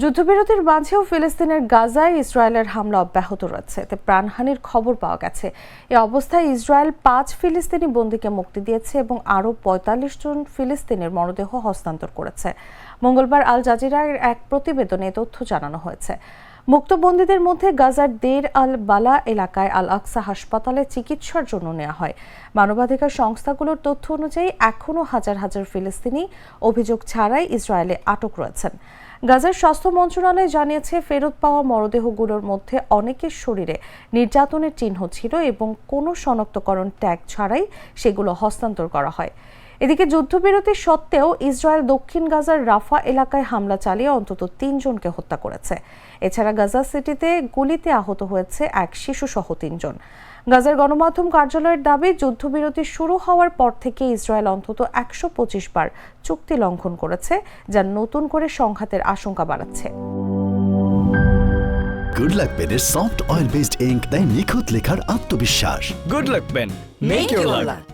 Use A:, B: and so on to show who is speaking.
A: যুদ্ধবিরতির মাঝেও ফিলিস্তিনের গাজায় ইসরায়েলের হামলা অব্যাহত রয়েছে। এতে প্রাণহানির খবর পাওয়া গেছে। এ অবস্থায় ইসরায়েল পাঁচ ফিলিস্তিনি বন্দীকে মুক্তি দিয়েছে এবং আরও পঁয়তাল্লিশ জন ফিলিস্তিনের মরদেহ হস্তান্তর করেছে। মঙ্গলবার আল জাজিরার এক প্রতিবেদনে তথ্য জানানো হয়েছে। মুক্ত বন্দীদের মধ্যে গাজার দের আল বালা এলাকায় আল আকসা হাসপাতালে চিকিৎসার জন্য নেওয়া হয়। মানবাধিকার সংস্থাগুলোর তথ্য অনুযায়ী এখনও হাজার হাজার ফিলিস্তিনি অভিযোগ ছাড়াই ইসরায়েলে আটক রয়েছেন। গাজার স্বাস্থ্য মন্ত্রণালয় জানিয়েছে, ফেরত পাওয়া মরদেহগুলোর মধ্যে অনেকের শরীরে নির্যাতনের চিহ্ন ছিল এবং কোনো শনাক্তকরণ ট্যাগ ছাড়াই সেগুলো হস্তান্তর করা হয়। এদিকে যুদ্ধবিরতি সত্ত্বেও ইসরায়েল দক্ষিণ গাজার রাফা এলাকায় হামলা চালিয়ে অন্তত তিনজনকে হত্যা করেছে। এছাড়া গাজা সিটিতে গুলিতে আহত হয়েছে এক শিশুসহ তিনজন। গাজার গণমাধ্যম কার্যালয়ের দাবি যুদ্ধবিরতি শুরু হওয়ার পর থেকে ইসরায়েল অন্তত একশো পঁচিশ বার চুক্তি লঙ্ঘন করেছে যা নতুন করে সংঘাতের আশঙ্কা বাড়াচ্ছে।
B: গুড লাক পেনের সফট অয়েল বেসড ইঙ্ক দেয় নিখুঁত লেখার আত্মবিশ্বাস।
C: Good luck pen make your luck